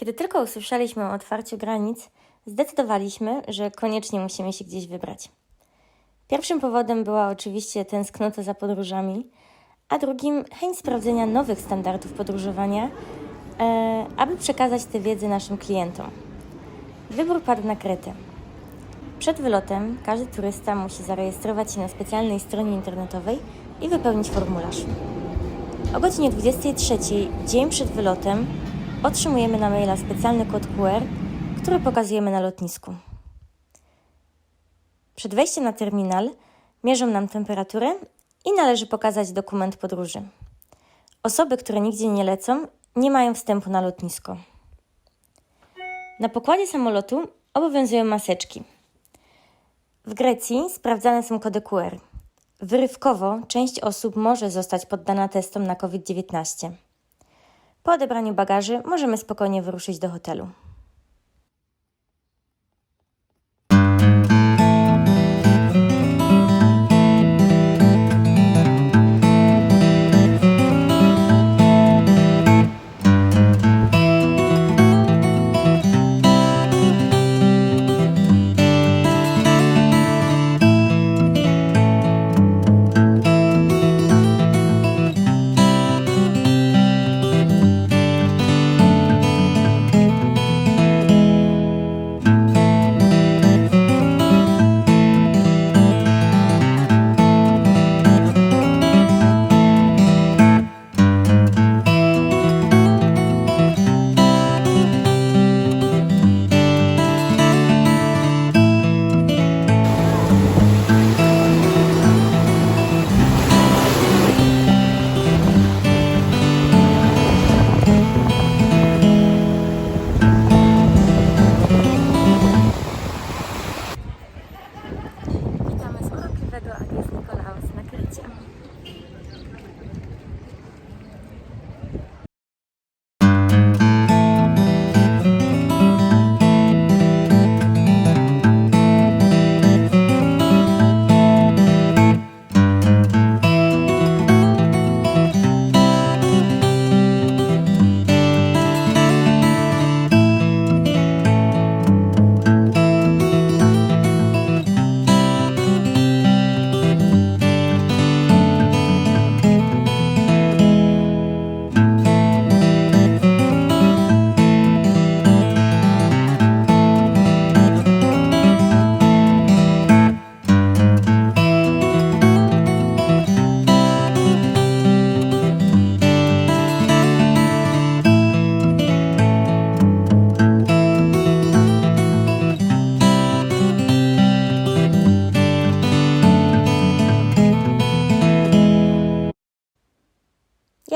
Kiedy tylko usłyszeliśmy o otwarciu granic, zdecydowaliśmy, że koniecznie musimy się gdzieś wybrać. Pierwszym powodem była oczywiście tęsknota za podróżami, a drugim chęć sprawdzenia nowych standardów podróżowania, e, aby przekazać tę wiedzę naszym klientom. Wybór padł na Kretę. Przed wylotem każdy turysta musi zarejestrować się na specjalnej stronie internetowej i wypełnić formularz. O godzinie 23, dzień przed wylotem, otrzymujemy na maila specjalny kod QR, który pokazujemy na lotnisku. Przed wejściem na terminal mierzą nam temperaturę i należy pokazać dokument podróży. Osoby, które nigdzie nie lecą, nie mają wstępu na lotnisko. Na pokładzie samolotu obowiązują maseczki. W Grecji sprawdzane są kody QR. Wyrywkowo część osób może zostać poddana testom na COVID-19. Po odebraniu bagaży możemy spokojnie wyruszyć do hotelu.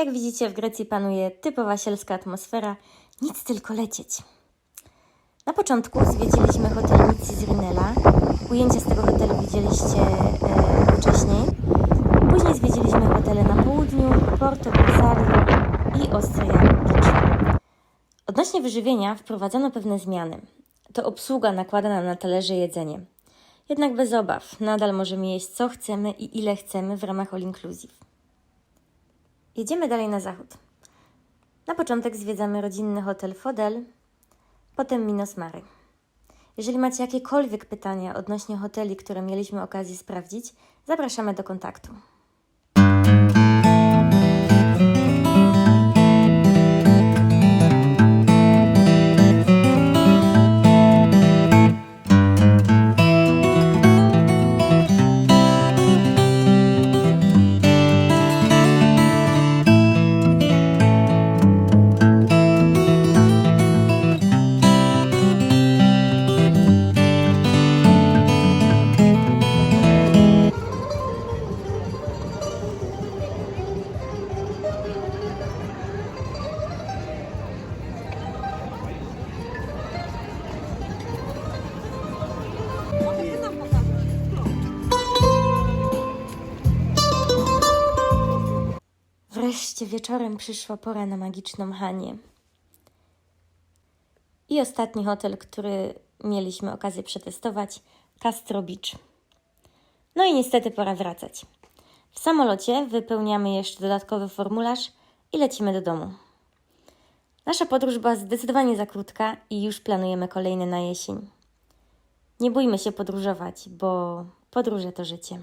Jak widzicie, w Grecji panuje typowa sielska atmosfera, nic tylko lecieć. Na początku zwiedziliśmy hotel Mitzi z Rinella. Ujęcia z tego hotelu widzieliście e, wcześniej. Później zwiedziliśmy hotele na południu, Porto Rosario i Ostria Beach. Odnośnie wyżywienia wprowadzono pewne zmiany. To obsługa nakłada nam na talerze jedzenie. Jednak bez obaw, nadal możemy jeść co chcemy i ile chcemy w ramach all inclusive. Jedziemy dalej na zachód. Na początek zwiedzamy rodzinny hotel Fodel, potem Minos Mare. Jeżeli macie jakiekolwiek pytania odnośnie hoteli, które mieliśmy okazję sprawdzić, zapraszamy do kontaktu. Wreszcie wieczorem przyszła pora na magiczną Hanię. I ostatni hotel, który mieliśmy okazję przetestować, Castro Beach. No i niestety pora wracać. W samolocie wypełniamy jeszcze dodatkowy formularz i lecimy do domu. Nasza podróż była zdecydowanie za krótka i już planujemy kolejne na jesień. Nie bójmy się podróżować, bo podróże to życie.